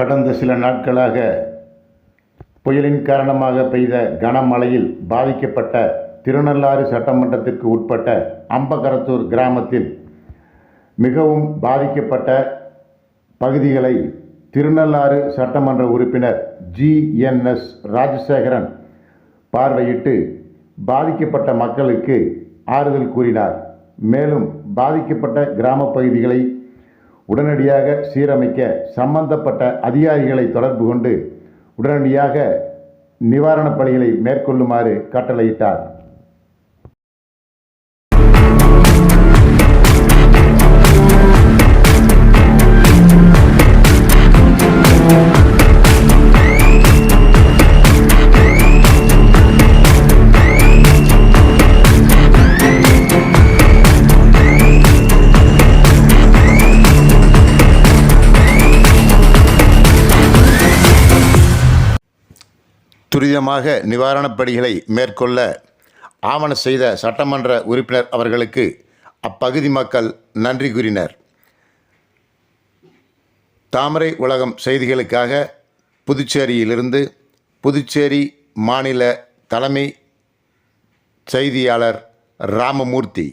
கடந்த சில நாட்களாக புயலின் காரணமாக பெய்த கனமழையில் பாதிக்கப்பட்ட திருநள்ளாறு சட்டமன்றத்திற்கு உட்பட்ட அம்பகரத்தூர் கிராமத்தில் மிகவும் பாதிக்கப்பட்ட பகுதிகளை திருநள்ளாறு சட்டமன்ற உறுப்பினர் ஜிஎன்எஸ் ராஜசேகரன் பார்வையிட்டு பாதிக்கப்பட்ட மக்களுக்கு ஆறுதல் கூறினார். மேலும் பாதிக்கப்பட்ட கிராம பகுதிகளை உடனடியாக சீரமைக்க சம்பந்தப்பட்ட அதிகாரிகளை தொடர்பு கொண்டு உடனடியாக நிவாரணப் பணிகளை மேற்கொள்ளுமாறு கட்டளையிட்டார். துரிதமாக நிவாரணப் பணிகளை மேற்கொள்ள ஆவண செய்த சட்டமன்ற உறுப்பினர் அவர்களுக்கு அப்பகுதி மக்கள் நன்றி கூறினர். தாமரை உலகம் செய்திகளுக்காக புதுச்சேரியிலிருந்து புதுச்சேரி மாநில தலைமை செய்தியாளர் ராமமூர்த்தி.